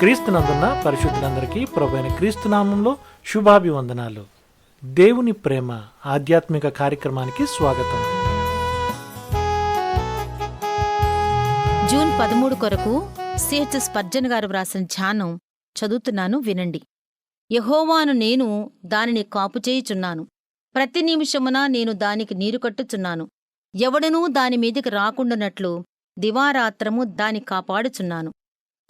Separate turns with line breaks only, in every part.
క్రీస్తునందున్న పరిశుద్ధులందరికీ ప్రభైన క్రీస్తునామంలో శుభాభివందనాలు. దేవుని ప్రేమ ఆధ్యాత్మిక కార్యక్రమానికి స్వాగతం.
జూన్ పదమూడు కొరకు సిహెచ్ స్పర్జన్ గారు వ్రాసిన ధ్యానం చదువుతున్నాను వినండి. యహోవాను నేను దానిని కాపుచేయుచున్నాను ప్రతి నిమిషమున నేను దానికి నీరు కట్టుచున్నాను. ఎవడనూ దానిమీదికి రాకుండానట్లు దివారాత్రము దాని కాపాడుచున్నాను.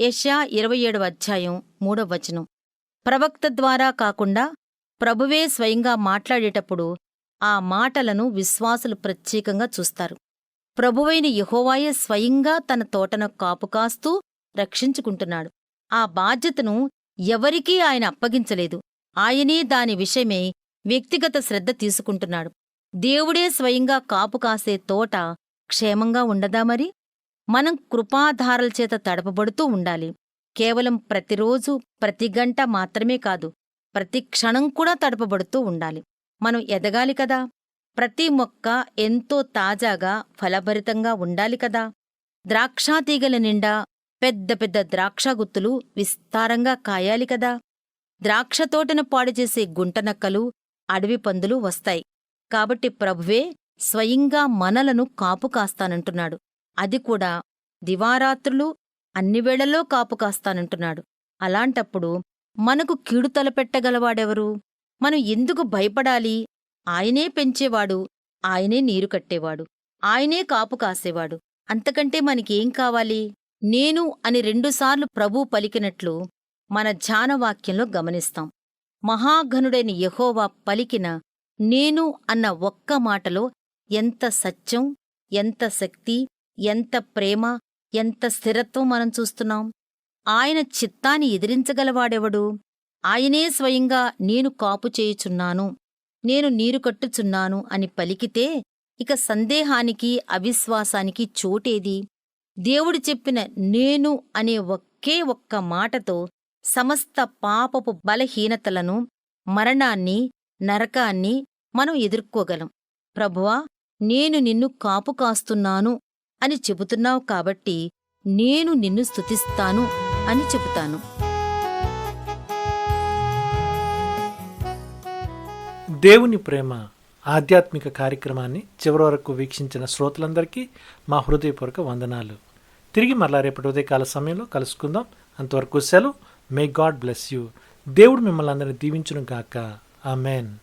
యష్యా ఇరవై ఏడవ అధ్యాయం మూడవ వచనం. ప్రవక్త ద్వారా కాకుండా ప్రభువే స్వయంగా మాట్లాడేటప్పుడు ఆ మాటలను విశ్వాసులు ప్రత్యేకంగా చూస్తారు. ప్రభువైన యహోవాయే స్వయంగా తన తోటను కాపు కాస్తూ రక్షించుకుంటున్నాడు. ఆ బాధ్యతను ఎవరికీ ఆయన అప్పగించలేదు. ఆయనే దాని విషయమై వ్యక్తిగత శ్రద్ధ తీసుకుంటున్నాడు. దేవుడే స్వయంగా కాపు కాసే తోట క్షేమంగా ఉండదా మరి? మనం కృపాధారల చేత తడపబడుతూ ఉండాలి. కేవలం ప్రతిరోజు ప్రతి గంట మాత్రమే కాదు ప్రతి క్షణం కూడా తడపబడుతూ ఉండాలి. మనం ఎదగాలి కదా? ప్రతి మొక్క ఎంతో తాజాగా ఫలభరితంగా ఉండాలి కదా? ద్రాక్షాతీగల నిండా పెద్ద పెద్ద ద్రాక్ష గుత్తులు విస్తారంగా కాయాలి కదా? ద్రాక్షతోటను పాడుచేసే గుంటనక్కలు అడవి పందులు వస్తాయి. కాబట్టి ప్రభువే స్వయంగా మనలను కాపు కాస్తానంటున్నాడు. అది కూడా దివారాత్రులు అన్నివేళలో కాపు కాస్తానంటున్నాడు. అలాంటప్పుడు మనకు కీడు తలపెట్టగలవాడెవరు? మనం ఎందుకు భయపడాలి? ఆయనే పెంచేవాడు ఆయనే నీరు కట్టేవాడు ఆయనే కాపు కాసేవాడు. అంతకంటే మనకేం కావాలి? నేను అని రెండుసార్లు ప్రభు పలికినట్లు మన ధ్యానవాక్యంలో గమనిస్తాం. మహాఘనుడైన యహోవా పలికిన నేను అన్న ఒక్క మాటలో ఎంత సత్యం ఎంత శక్తి ఎంత ప్రేమ ఎంత స్థిరత్వం మనం చూస్తున్నాం. ఆయన చిత్తాన్ని ఎదిరించగలవాడెవడు? ఆయనే స్వయంగా నేను కాపు చేయుచున్నాను నేను నీరు కట్టుచున్నాను అని పలికితే ఇక సందేహానికి అవిశ్వాసానికి చోటేది? దేవుడు చెప్పిన నేను అనే ఒకే ఒక్క మాటతో సమస్త పాపపు బలహీనతలను మరణాన్ని నరకాన్ని మనం ఎదుర్కోగలం. ప్రభువా నేను నిన్ను కాపు కాస్తున్నాను అని చెబుతున్నావు కాబట్టి నేను నిన్ను స్థుతిస్తాను అని చెబుతాను.
దేవుని ప్రేమ ఆధ్యాత్మిక కార్యక్రమాన్ని చివరి వరకు వీక్షించిన శ్రోతలందరికీ మా హృదయపూర్వక వందనాలు. తిరిగి మరలా రేపటి ఉదయకాల సమయంలో కలుసుకుందాం. అంతవరకు సెలవు. మే గాడ్ బ్లెస్ యూ దేవుడు మిమ్మల్ని అందరినీ దీవించును గాక. ఆమెన్